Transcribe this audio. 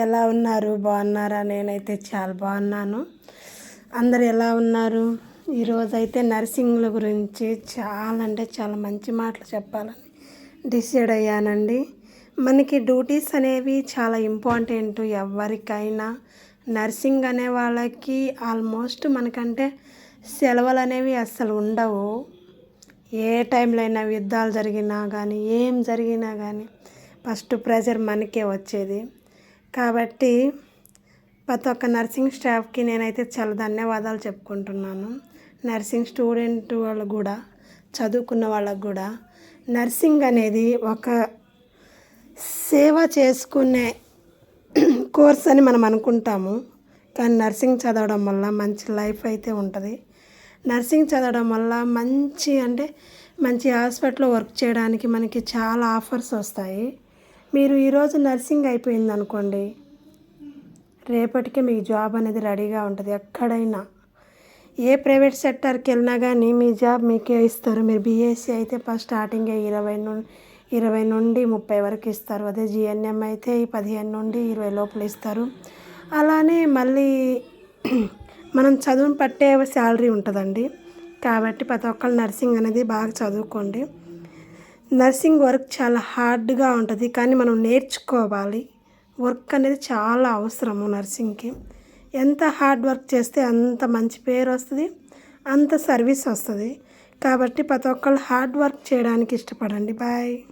ఎలా ఉన్నారు? బాగున్నారా? నేనైతే చాలా బాగున్నాను. అందరు ఎలా ఉన్నారు? ఈరోజు అయితే నర్సింగ్ల గురించి చాలా అంటే చాలా మంచి మాటలు చెప్పాలని డిసైడ్ అయ్యానండి. మనకి డ్యూటీస్ అనేవి చాలా ఇంపార్టెంట్. ఎవరికైనా నర్సింగ్ అనే వాళ్ళకి ఆల్మోస్ట్ మనకంటే సెలవులు అనేవి అస్సలు ఉండవు. ఏ టైంలో అయినా యుద్ధాలు జరిగినా కానీ ఏం జరిగినా కానీ ఫస్ట్ ప్రెజర్ మనకే వచ్చేది. కాబట్టి ప్రతి ఒక్క నర్సింగ్ స్టాఫ్కి నేనైతే చాలా ధన్యవాదాలు చెప్పుకుంటున్నాను. నర్సింగ్ స్టూడెంట్ వాళ్ళకు కూడా చదువుకున్న వాళ్ళకు కూడా నర్సింగ్ అనేది ఒక సేవ చేసుకునే కోర్స్ అని మనం అనుకుంటాము. కానీ నర్సింగ్ చదవడం వల్ల మంచి లైఫ్ అయితే ఉంటుంది. నర్సింగ్ చదవడం వల్ల మంచి అంటే మంచి హాస్పిటల్లో వర్క్ చేయడానికి మనకి చాలా ఆఫర్స్ వస్తాయి. మీరు ఈరోజు నర్సింగ్ అయిపోయింది అనుకోండి రేపటికి మీకు జాబ్ అనేది రెడీగా ఉంటుంది ఎక్కడైనా. ఏ ప్రైవేట్ సెక్టర్కి వెళ్ళినా కానీ మీ జాబ్ మీకే ఇస్తారు. మీరు బీఎస్సీ అయితే ఫస్ట్ స్టార్టింగే ఇరవై నుండి ఇరవై నుండి ముప్పై వరకు ఇస్తారు. అదే జిఎన్ఎం అయితే పదిహేను నుండి ఇరవై లోపల ఇస్తారు. అలానే మళ్ళీ మనం చదువుని పట్టే శాలరీ ఉంటుందండి. కాబట్టి ప్రతి ఒక్కళ్ళు నర్సింగ్ అనేది బాగా చదువుకోండి. నర్సింగ్ వర్క్ చాలా హార్డ్గా ఉంటుంది కానీ మనం నేర్చుకోవాలి. వర్క్ అనేది చాలా అవసరము నర్సింగ్కి. ఎంత హార్డ్ వర్క్ చేస్తే అంత మంచి పేరు వస్తుంది అంత సర్వీస్ వస్తుంది. కాబట్టి ప్రతి ఒక్కళ్ళు హార్డ్ వర్క్ చేయడానికి ఇష్టపడండి. బాయ్.